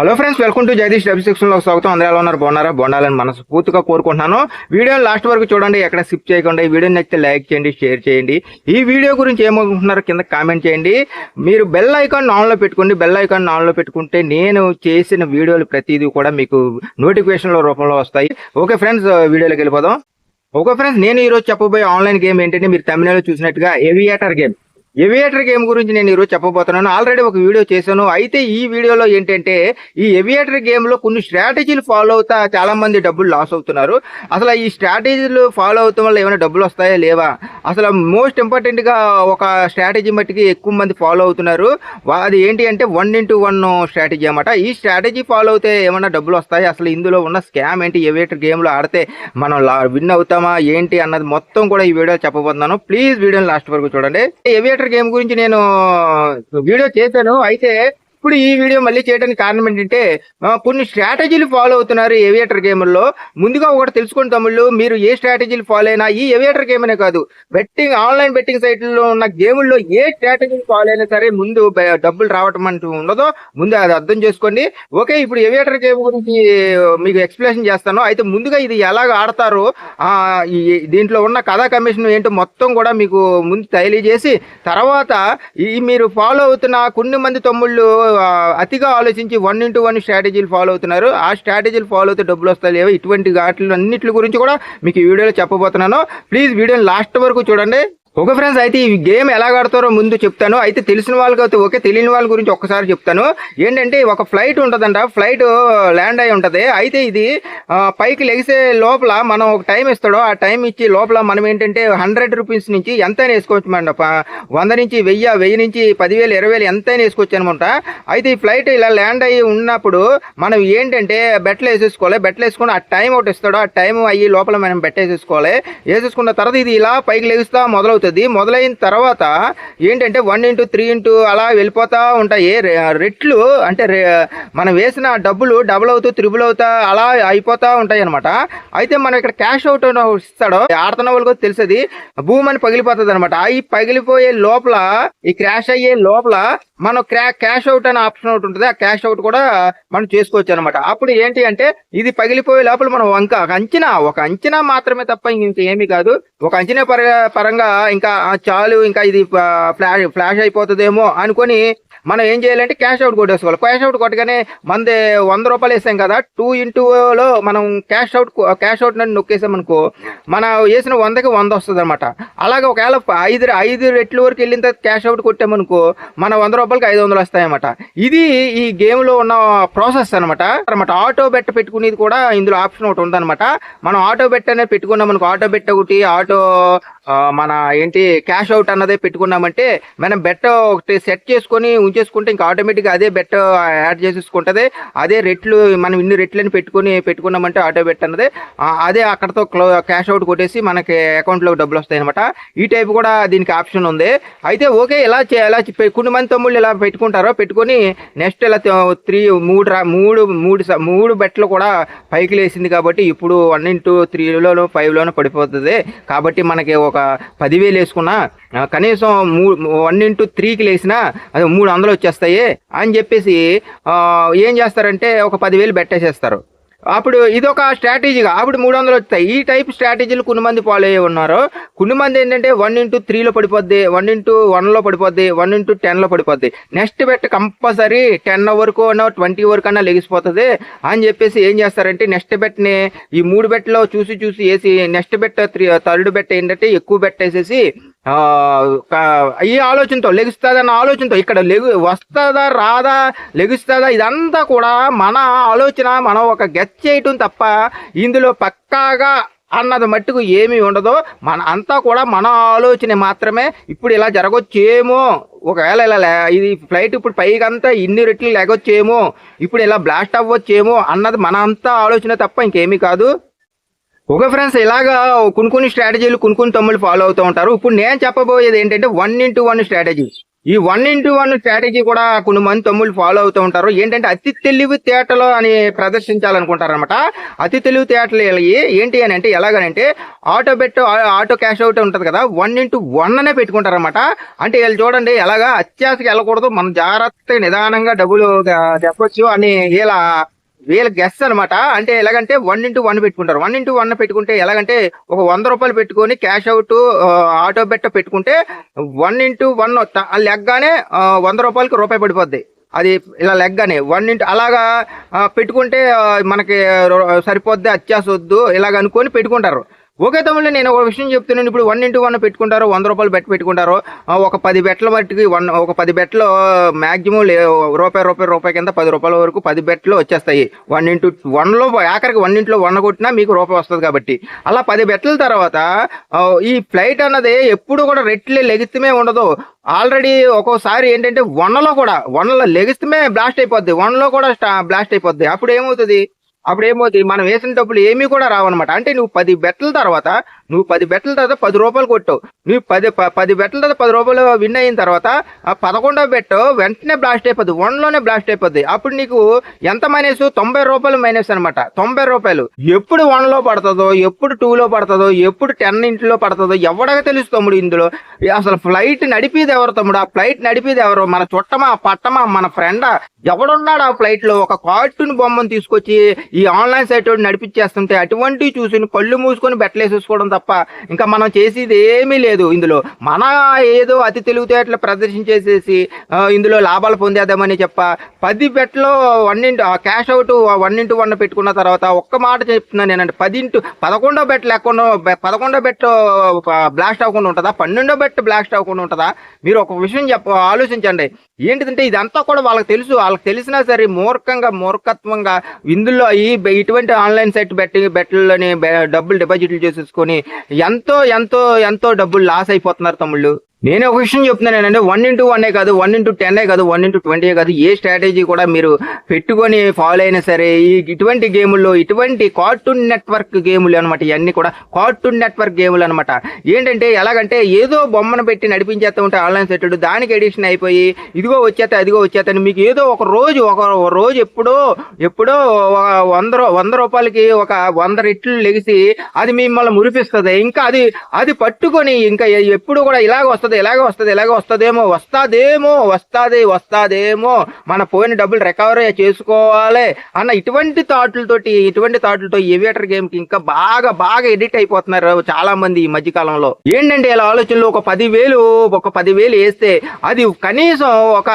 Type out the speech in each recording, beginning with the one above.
Hello friends welcome to Jagadish dub సెక్షన్లో స్వాగతం. అందరూ ఎలా ఉన్నారు? బాగున్నారా? బాగుండాలని మనసు పూర్తిగా కోరుకుంటున్నాను. వీడియోని లాస్ట్ వరకు చూడండి ఎక్కడ స్కిప్ చేయకుండా ఈ వీడియో నచ్చితే లైక్ చేయండి షేర్ చేయండి. ఈ వీడియో గురించి ఏమనుకుంటున్నారో కింద కామెంట్ చేయండి. మీరు బెల్ ఐకాన్ ఆన్లో పెట్టుకోండి. బెల్ ఐకాన్ ఆన్లో పెట్టుకుంటే నేను చేసిన వీడియోలు ప్రతిదీ కూడా మీకు నోటిఫికేషన్ల రూపంలో వస్తాయి. ఓకే ఫ్రెండ్స్ వీడియోలోకి వెళ్ళిపోదాం. ఓకే ఫ్రెండ్స్ నేను ఈరోజు చెప్పబోయే ఆన్లైన్ గేమ్ ఏంటంటే మీరు తమిళనాడులో చూసినట్టుగా ఏవియేటర్ గేమ్ ఎవియేటర్ గేమ్ గురించి నేను ఈరోజు చెప్పబోతున్నాను. ఆల్రెడీ ఒక వీడియో చేశాను. అయితే ఈ వీడియోలో ఏంటంటే ఈ ఎవియేటర్ గేమ్లో కొన్ని స్ట్రాటజీలు ఫాలో అవుతా చాలామంది డబ్బులు లాస్ అవుతున్నారు. అసలు ఈ స్ట్రాటజీలు ఫాలో అవుతాం వల్ల ఏమైనా డబ్బులు వస్తాయా లేవా? అసలు మోస్ట్ ఇంపార్టెంట్గా ఒక స్ట్రాటజీ మట్టికి ఎక్కువ మంది ఫాలో అవుతున్నారు. అది ఏంటి అంటే వన్ ఇంటూ వన్ స్ట్రాటజీ అన్నమాట. ఈ స్ట్రాటజీ ఫాలో అవుతే ఏమైనా డబ్బులు వస్తాయి? అసలు ఇందులో ఉన్న స్కామ్ ఏంటి? ఎవియేటర్ గేమ్లో ఆడితే మనం విన్ అవుతామా? ఏంటి? అన్నది మొత్తం కూడా ఈ వీడియో చెప్పబోతున్నాను. ప్లీజ్ వీడియోని లాస్ట్ వరకు చూడండి. ఏవియేటర్ గేమ్ గురించి నేను వీడియో చేశాను. అయితే ఇప్పుడు ఈ వీడియో మళ్ళీ చేయడానికి కారణం ఏంటంటే కొన్ని స్ట్రాటజీలు ఫాలో అవుతున్నారు ఏవియేటర్ గేమ్లో ముందుగా ఒకటి తెలుసుకోండి తమ్ముళ్ళు మీరు ఏ స్ట్రాటజీలు ఫాలో అయినా ఈ ఏవియేటర్ గేమ్ అనే కాదు. బెట్టింగ్ ఆన్లైన్ బెట్టింగ్ సైట్లలో ఉన్న గేముల్లో ఏ స్ట్రాటజీలు ఫాలో అయినా సరే ముందు డబ్బులు రావటం అంటూ ఉండదో ముందు అది అర్థం చేసుకోండి. ఓకే ఇప్పుడు ఏవియేటర్ గేమ్ గురించి మీకు ఎక్స్ప్లెనేషన్ చేస్తాను. అయితే ముందుగా ఇది ఎలాగ ఆడతారో దీంట్లో ఉన్న కథా కమిషన్ ఏంటో మొత్తం కూడా మీకు ముందు తెలియజేసి తర్వాత ఈ మీరు ఫాలో అవుతున్న కొన్ని మంది తమ్ముళ్ళు అతిగా ఆలోచించి వన్ ఇంటూ వన్ స్ట్రాటజీలు ఫాలో అవుతున్నారు. ఆ స్ట్రాటజీలు ఫాలో అయితే డబ్బులు వస్తాయి లేవో? ఇటువంటి వాటి అన్నింటి గురించి కూడా మీకు ఈ వీడియోలో చెప్పబోతున్నాను. ప్లీజ్ వీడియోని లాస్ట్ వరకు చూడండి. ఓకే ఫ్రెండ్స్ అయితే ఈ గేమ్ ఎలా ఆడతారో ముందు చెప్తాను. అయితే తెలిసిన వాళ్ళకి అయితే ఓకే తెలియని వాళ్ళ గురించి ఒక్కసారి చెప్తాను. ఏంటంటే ఒక ఫ్లైట్ ఉంటుందంట. ఫ్లైట్ ల్యాండ్ అయి ఉంటుంది. అయితే ఇది పైకి లెగిసే లోపల మనం ఒక టైం ఇస్తాడో ఆ టైం ఇచ్చి లోపల మనం ఏంటంటే హండ్రెడ్ రూపీస్ నుంచి ఎంతైనా వేసుకోవచ్చు మన వంద నుంచి వెయ్యి వెయ్యి నుంచి పదివేలు ఇరవై వేలు ఎంతైనా వేసుకోవచ్చు అనమాట అయితే ఈ ఫ్లైట్ ఇలా ల్యాండ్ అయ్యి ఉన్నప్పుడు మనం ఏంటంటే బెట్లు వేసేసుకోవాలి. బెట్లు వేసుకుని ఆ టైం ఒకటి ఇస్తాడో ఆ టైం అయ్యి లోపల మనం బెట్ వేసేసుకోవాలి. వేసేసుకున్న తర్వాత ఇది ఇలా పైకి లెగిస్తా మొదలవుతుంది. మొదలైన తర్వాత ఏంటంటే వన్ ఇంటూ త్రీ ఇంటూ అలా వెళ్ళిపోతూ ఉంటాయి. రెట్లు అంటే మనం వేసిన డబ్బులు డబుల్ అవుతూ త్రిబుల్ అవుతా అలా అయిపోతూ ఉంటాయి అనమాట అయితే మనం ఇక్కడ క్యాష్ అవుట్ అని ఇస్తాడో ఆడుతున్న వాళ్ళకి తెలిసేది. భూమి అని పగిలిపోతుంది అనమాట ఈ పగిలిపోయే లోపల ఈ క్రాష్ అయ్యే లోపల మనం క్రా క్యాష్ అవుట్ అనే ఆప్షన్ ఒకటి ఉంటుంది. ఆ క్యాష్ అవుట్ కూడా మనం చేసుకోవచ్చు అనమాట అప్పుడు ఏంటి అంటే ఇది పగిలిపోయే లోపల మనం వంక ఒక అంచనా ఒక అంచనా మాత్రమే తప్ప ఇంకేమీ కాదు. ఒక అంచనా పర పరంగా ఇంకా చాలు ఇంకా ఇది ఫ్లాష్ ఫ్లాష్ అయిపోతుందేమో అనుకొని మనం ఏం చేయాలంటే క్యాష్ అవుట్ కొట్టేసుకోవాలి. క్యాష్ అవుట్ కొట్టగానే మనది వంద రూపాయలు వేసాం కదా టూ ఇంటూలో మనం క్యాష్ అవుట్ క్యాష్ అవుట్ నన్ను నొక్కేసాం అనుకో మన వేసిన వందకి వంద వస్తుంది అనమాట అలాగే ఒకవేళ ఐదు ఐదు రెట్ల వరకు వెళ్ళిన తర్వాత క్యాష్ అవుట్ కొట్టామనుకో మన వంద రూపాయలకి ఐదు వందలు వస్తాయన్నమాట. ఇది ఈ గేమ్లో ఉన్న ప్రాసెస్ అనమాట అనమాట ఆటో బెట్ పెట్టుకునేది కూడా ఇందులో ఆప్షన్ ఒకటి ఉందన్నమాట. మనం ఆటో బెట్ అనేది పెట్టుకున్నాం అనుకో ఆటో బెట్ ఒకటి ఆటో మన ఏంటి క్యాష్ అవుట్ అన్నదే పెట్టుకున్నామంటే మనం బెట్ ఒకటి సెట్ చేసుకొని ఉంచేసుకుంటే ఇంకా ఆటోమేటిక్గా అదే బెట్ యాడ్ చేసేసుకుంటుంది. అదే రెట్లు మనం ఇన్ని రెట్లని పెట్టుకొని పెట్టుకున్నామంటే ఆటో బెట్ అన్నది. అదే అక్కడతో క్లో క్యాష్ అవుట్ కొట్టేసి మనకి అకౌంట్లో డబ్బులు వస్తాయి అనమాట ఈ టైప్ కూడా దీనికి ఆప్షన్ ఉంది. అయితే ఓకే ఇలా చే- ఇలా కొన్ని మంది తమ్ముళ్ళు ఇలా పెట్టుకుంటారో పెట్టుకొని నెక్స్ట్ ఇలా త్రీ మూడు మూడు మూడు స- మూడు బెట్లు కూడా పైకి లేసింది కాబట్టి ఇప్పుడు వన్ ఇంటూ త్రీలోనూ ఫైవ్లోనూ పడిపోతుంది. కాబట్టి మనకి ఒక పదివేలు వేసుకున్నా కనీసం మూ వన్ ఇంటూ త్రీకి లేసినా అది మూడు వందలు వచ్చేస్తాయి అని చెప్పేసి ఏం చేస్తారంటే ఒక పదివేలు పెట్టేసేస్తారు. అప్పుడు ఇది ఒక స్ట్రాటజీగా అప్పుడు మూడు వందలు వస్తాయి ఈ టైప్ స్ట్రాటజీలు కొన్ని మంది ఫాలో అయ్యి ఉన్నారు. కొన్ని మంది ఏంటంటే వన్ ఇంటూ త్రీలో పడిపోద్ది వన్ ఇంటూ వన్లో పడిపోద్ది వన్ ఇంటూ టెన్లో పడిపోద్ది. నెక్స్ట్ బెట్ కంపల్సరీ టెన్ వరకు అన్న ట్వంటీ వరకు అన్నా లెగిసిపోతుంది అని చెప్పేసి ఏం చేస్తారంటే నెక్స్ట్ బెట్ని ఈ మూడు బెట్లో చూసి చూసి వేసి next bet three third bet ఏంటంటే ఎక్కువ బెట్ వేసేసి ఈ ఆలోచనతో లెగుస్తుందన్న ఆలోచనతో ఇక్కడ లెగు వస్తుందా రాదా లెగుస్తుందా ఇదంతా కూడా మన ఆలోచన మనం ఒక గెచ్ చేయటం తప్ప ఇందులో పక్కాగా అన్నది మట్టుకు ఏమీ ఉండదు మన అంతా కూడా మన ఆలోచన మాత్రమే. ఇప్పుడు ఇలా జరగొచ్చేమో. ఒకవేళ ఇలా ఇది ఫ్లైట్ ఇప్పుడు పైకంతా ఇన్ని రెట్లు లేకొచ్చేమో ఇప్పుడు ఇలా బ్లాస్ట్ అవ్వచ్చేమో అన్నది మన అంతా ఆలోచన తప్ప ఇంకేమీ కాదు. ఓకే ఫ్రెండ్స్ ఇలాగా కొన్ని కొన్ని స్ట్రాటజీలు కొన్ని కొన్ని తమ్ముళ్ళు ఫాలో అవుతూ ఉంటారు. ఇప్పుడు నేను చెప్పబోయేది ఏంటంటే వన్ ఇంటూ వన్ స్ట్రాటజీ ఈ వన్ ఇంటూ వన్ స్ట్రాటజీ కూడా కొన్ని మంది తమ్ముళ్ళు ఫాలో అవుతూ ఉంటారు. ఏంటంటే అతి తెలివి తేటలు అని ప్రదర్శించాలనుకుంటారు అనమాట అతి తెలివి తేటలు ఏంటి అని అంటే ఎలాగనంటే auto bet auto cash out ఉంటుంది కదా వన్ ఇంటూ వన్ అనే పెట్టుకుంటారు అనమాట అంటే వీళ్ళు చూడండి ఎలాగా అత్యాశకి వెళ్ళకూడదు మనం జాగ్రత్తగా నిదానంగా డబ్బులు చెప్పొచ్చు అని వీళ్ళ వీళ్ళ గెస్ అనమాట అంటే ఎలాగంటే వన్ ఇంటూ వన్ పెట్టుకుంటారు. వన్ ఇంటూ వన్ పెట్టుకుంటే ఎలాగంటే ఒక వంద రూపాయలు పెట్టుకొని క్యాష్ అవుట్ ఆటో బెట్ట పెట్టుకుంటే వన్ ఇంటూ వన్ లెగ్గానే వంద రూపాయలకి రూపాయి పడిపోద్ది. అది ఇలా లెగ్గానే. వన్ ఇంటూ అలాగా పెట్టుకుంటే మనకి రో- సరిపోద్ది అత్యాసొద్దు ఇలాగ అనుకొని పెట్టుకుంటారు. ఓకే తమ్ముళ్ళు నేను ఒక విషయం చెప్తున్నాను. ఇప్పుడు వన్ ఇంటూ వన్ పెట్టుకుంటారు వంద రూపాయలు బెట్ పెట్టుకుంటారు ఒక పది బెట్ల బట్టికి వన్ ఒక పది బెట్లు మాక్సిమం రూపాయి రూపాయి రూపాయి కింద పది రూపాయల వరకు పది బెట్లు వచ్చేస్తాయి. వన్ ఇంటూ వన్లో ఆఖరికి వన్ ఇంట్లో వన్ కొట్టినా మీకు రూపాయి వస్తుంది కాబట్టి. అలా పది బెట్ల తర్వాత ఈ ఫ్లైట్ అన్నది ఎప్పుడు కూడా రెట్లే లెగిస్తమే ఉండదు. ఆల్రెడీ ఒక్కోసారి ఏంటంటే వన్లో కూడా వన్లో లెగిస్తమే బ్లాస్ట్ అయిపోద్ది. వన్లో కూడా బ్లాస్ట్ అయిపోద్ది. అప్పుడు ఏమవుతుంది? అప్పుడు ఏమవుతుంది మనం వేసిన డబ్బులు ఏమీ కూడా రావన్నమాట. అంటే నువ్వు పది బెట్టల తర్వాత నువ్వు పది బెట్టల తర్వాత పది రూపాయలు కొట్టావు. నువ్వు పది ప- పది బెట్టల తర్వాత పది రూపాయలు విన్ అయిన తర్వాత ఆ పదకొండో బెట్ వెంటనే బ్లాస్ట్ అయిపోద్ది. వన్లోనే బ్లాస్ట్ అయిపోద్ది. అప్పుడు నీకు ఎంత మైనస్? తొంభై రూపాయలు మైనస్ అనమాట తొంభై రూపాయలు. ఎప్పుడు వన్లో పడుతుందో ఎప్పుడు టూలో పడుతుందో ఎప్పుడు టెన్ ఇంట్లో పడుతుందో ఎవడగా తెలుసు తమ్ముడు ఇందులో. అసలు ఫ్లైట్ నడిపేది ఎవరు తమ్ముడు? ఆ ఫ్లైట్ నడిపేది ఎవరు? మన చుట్టమా పట్టమా మన ఫ్రెండా? ఎవడున్నాడు ఆ ఫ్లైట్లో? ఒక కార్టూన్ బొమ్మను తీసుకొచ్చి ఈ ఆన్లైన్ సైట్ నడిపించేస్తుంటే అటువంటివి చూసి కళ్ళు మూసుకొని బెట్టలేసేసుకోవడం తప్ప ఇంకా మనం చేసేది ఏమీ లేదు ఇందులో. మన ఏదో అతి తెలివితేటలు ప్రదర్శించేసేసి ఇందులో లాభాలు పొందేద్దామని చెప్ప పది బెట్లో one into cash out one into one పెట్టుకున్న తర్వాత ఒక్క మాట చెప్తున్నాను నేనంటే పది ఇంటూ పదకొండో బెట్ లేకుండా పదకొండో బెట్ బ్లాస్ట్ అవ్వకుండా ఉంటుందా? పన్నెండో బెట్ బ్లాస్ట్ అవ్వకుండా ఉంటుందా? మీరు ఒక విషయం చెప్ప ఆలోచించండి. ఏంటిదంటే ఇదంతా కూడా వాళ్ళకి తెలుసు. వాళ్ళకి తెలిసినా సరే మూర్ఖంగా మూర్ఖత్వంగా ఇందులో ఈ ఈ ఇటువంటి ఆన్లైన్ సైట్ బెట్ బెట్టల్లోని డబ్బులు డిపాజిట్లు చేసేసుకొని ఎంతో ఎంతో ఎంతో డబ్బులు లాస్ అయిపోతున్నారు తమ్ముళ్ళు. నేను ఒక విషయం చెప్తున్నాను ఏంటంటే వన్ ఇంటూ వన్ కాదు వన్ ఇంటూ టెన్ కాదు వన్ ఇంటూ ట్వంటీ కాదు ఏ స్ట్రాటజీ కూడా మీరు పెట్టుకొని ఫాలో అయినా సరే ఈ ఇటువంటి గేముల్లో ఇటువంటి కార్టూన్ నెట్వర్క్ గేములు అనమాట ఇవన్నీ కూడా కార్టూన్ నెట్వర్క్ గేములు అనమాట ఏంటంటే ఎలాగంటే ఏదో బొమ్మను పెట్టి నడిపించేస్తూ ఉంటే ఆన్లైన్ సెట్ దానికి ఎడిషన్ అయిపోయి ఇదిగో వచ్చేస్తే అదిగో వచ్చేస్తే మీకు ఏదో ఒక రోజు ఒక రోజు ఎప్పుడో ఎప్పుడో ఒక వంద వంద రూపాయలకి ఒక వంద రెట్లు లెగిసి అది మిమ్మల్ని మురిపిస్తుంది. ఇంకా అది అది పట్టుకొని ఇంకా ఎప్పుడు కూడా ఇలాగ వస్తుంది. ఇలాగ వస్తుంది ఇలాగ వస్తుందేమో వస్తాదేమో వస్తుంది వస్తాదేమో. మన పోయిన డబ్బులు రికవరీ చేసుకోవాలి అన్న ఇటువంటి థాట్లతోటి ఇటువంటి థాట్లతో ఏవియేటర్ గేమ్కి ఇంకా బాగా బాగా ఎడిట్ అయిపోతున్నారు చాలా మంది ఈ మధ్యకాలంలో. ఏంటంటే ఇలా ఆలోచనలు ఒక పదివేలు ఒక పదివేలు వేస్తే అది కనీసం ఒక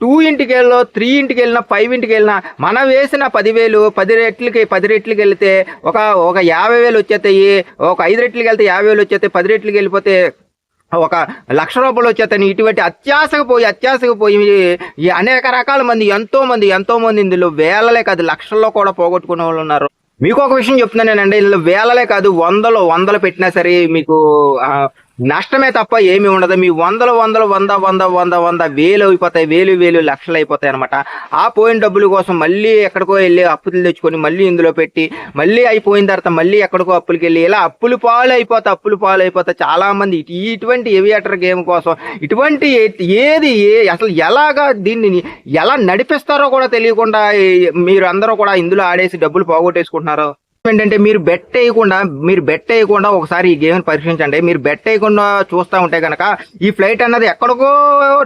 టూ ఇంటికి వెళ్ళో త్రీ ఇంటికి వెళ్ళినా ఫైవ్ ఇంటికి వెళ్ళినా మనం వేసిన పదివేలు పది రెట్లకి పది రెట్లకి వెళితే ఒక ఒక యాభై వేలు వచ్చేస్తాయి ఒక ఐదు రెట్లకి వెళ్తే యాభై వేలు వచ్చేస్తాయి పది రెట్లకి వెళ్ళిపోతే ఒక లక్ష రూపాయలు వచ్చేతని ఇటువంటి అత్యాశకు పోయి అత్యాశకు పోయి ఈ అనేక రకాల మంది ఎంతో మంది ఎంతో మంది ఇందులో వేలలే కాదు లక్షల్లో కూడా పోగొట్టుకునే వాళ్ళు ఉన్నారు. మీకు ఒక విషయం చెప్తున్నాను నేనండి ఇందులో వేలలే కాదు వందలు వందలు పెట్టినా సరే మీకు నష్టమే తప్ప ఏమి ఉండదు. మీ వందలు వందలు వంద వంద వంద వంద వేలు అయిపోతాయి. వేలు వేలు లక్షలు అయిపోతాయి అనమాట ఆ పోయిన డబ్బుల కోసం మళ్ళీ ఎక్కడికో వెళ్ళి అప్పులు తెచ్చుకొని మళ్ళీ ఇందులో పెట్టి మళ్ళీ అయిపోయిన తర్వాత మళ్ళీ ఎక్కడికో అప్పులకి వెళ్ళి ఇలా అప్పులు పాలు అయిపోతా అప్పులు పాలు అయిపోతా చాలామంది ఇటువంటి ఏవియేటర్ గేమ్ కోసం ఇటువంటి ఏది అసలు ఎలాగా దీన్ని ఎలా నడిపిస్తారో కూడా తెలియకుండా మీరు అందరూ కూడా ఇందులో ఆడేసి డబ్బులు పోగొట్టేసుకుంటున్నారు. ఏంటంటే మీరు బెట్ వేయకుండా మీరు బెట్ వేయకుండా ఒకసారి ఈ గేమ్ పరీక్షించండి. మీరు బెట్ వేయకుండా చూస్తూ ఉంటే కనుక ఈ ఫ్లైట్ అన్నది ఎక్కడికో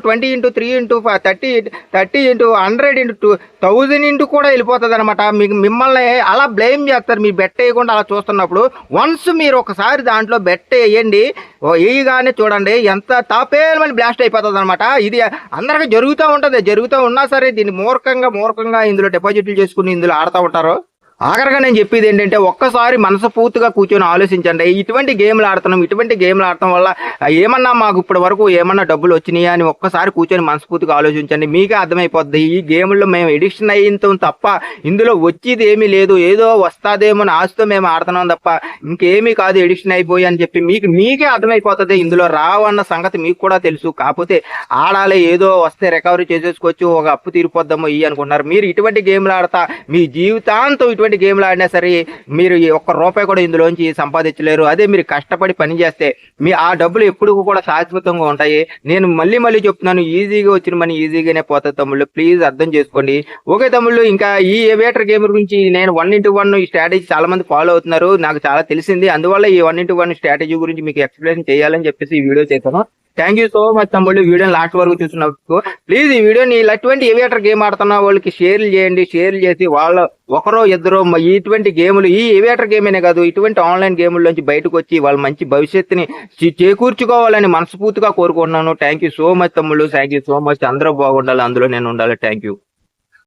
twenty into three into thirty thirty into hundred into two thousand into కూడా వెళ్ళిపోతుంది అనమాట మీకు మిమ్మల్ని అలా బ్లేమ్ చేస్తారు. మీరు బెట్ వేయకుండా అలా చూస్తున్నప్పుడు వన్స్ మీరు ఒకసారి దాంట్లో బెట్ వేయండి వేయగానే చూడండి ఎంత తాపేమని బ్లాస్ట్ అయిపోతుంది అనమాట ఇది అందరికీ జరుగుతూ ఉంటుంది. జరుగుతూ ఉన్నా సరే దీన్ని మూర్ఖంగా మూర్ఖంగా ఇందులో డిపాజిట్లు చేసుకుని ఇందులో ఆడుతూ ఉంటారు. ఆఖరిగా నేను చెప్పేది ఏంటంటే ఒక్కసారి మనసు పూర్తిగా కూర్చొని ఆలోచించండి. ఇటువంటి గేమ్లు ఆడుతున్నాం ఇటువంటి గేమ్లు ఆడటం వల్ల ఏమన్నా మాకు ఇప్పటి వరకు ఏమన్నా డబ్బులు వచ్చినాయా అని ఒక్కసారి కూర్చొని మనస్ఫూర్తిగా ఆలోచించండి. మీకే అర్థమైపోద్ది. ఈ గేమ్లో మేము ఎడిక్షన్ అయ్యింతాం తప్ప ఇందులో వచ్చేది ఏమీ లేదు. ఏదో వస్తాదేమో అని ఆశతో మేము ఆడుతున్నాం తప్ప ఇంకేమీ కాదు ఎడిక్షన్ అయిపోయి అని చెప్పి మీకు మీకే అర్థమైపోతుంది. ఇందులో రావన్న సంగతి మీకు కూడా తెలుసు. కాకపోతే ఆడాలి ఏదో వస్తే రికవరీ చేసేసుకోవచ్చు ఒక అప్పు తీరిపోద్దామో ఇవి అనుకుంటున్నారు. మీరు ఇటువంటి గేమ్లు ఆడతా మీ జీవితాంతం ఇటువంటి ఎటువంటి గేమ్లు ఆడినా సరే మీరు ఒక్క రూపాయి కూడా ఇందులోంచి సంపాదించలేరు. అదే మీరు కష్టపడి పని చేస్తే మీ ఆ డబ్బులు ఎప్పుడు కూడా శాశ్వతంగా ఉంటాయి. నేను మళ్ళీ మళ్ళీ చెప్తున్నాను ఈజీగా వచ్చిన మనీ ఈజీగానే పోతుంది తమ్ముళ్ళు. ప్లీజ్ అర్థం చేసుకోండి. ఓకే తమ్ముళ్ళు ఇంకా ఈ ఏవియేటర్ గేమ్ గురించి నేను వన్ ఇంటూ వన్ ఈ స్ట్రాటజీ చాలా మంది ఫాలో అవుతున్నారు. నాకు చాలా తెలిసింది. అందువల్ల ఈ వన్ ఇంటూ వన్ స్ట్రాటజీ గురించి మీకు ఎక్స్ప్లెయిన్ చేయాలని చెప్పేసి ఈ వీడియో చేశాను. థ్యాంక్ యూ సో మచ్ తమ్ముళ్ళు. వీడియోని లాస్ట్ వరకు చూసినందుకు ప్లీజ్ ఈ వీడియోని ఇటువంటి ఎవియేటర్ గేమ్ ఆడుతున్న వాళ్ళకి షేర్లు చేయండి. షేర్లు చేసి వాళ్ళ ఒకరో ఇద్దరు ఇటువంటి గేములు ఈ ఎవియేటర్ గేమ్ అనే కాదు ఇటువంటి ఆన్లైన్ గేముల్లోంచి బయటకు వచ్చి వాళ్ళ మంచి భవిష్యత్తుని చేకూర్చుకోవాలని మనస్ఫూర్తిగా కోరుకుంటున్నాను. థ్యాంక్ యూ సో మచ్ తమ్ముళ్ళు. థ్యాంక్ యూ సో మచ్ అందరూ బాగుండాలి. అందులో నేను ఉండాలి. Thank you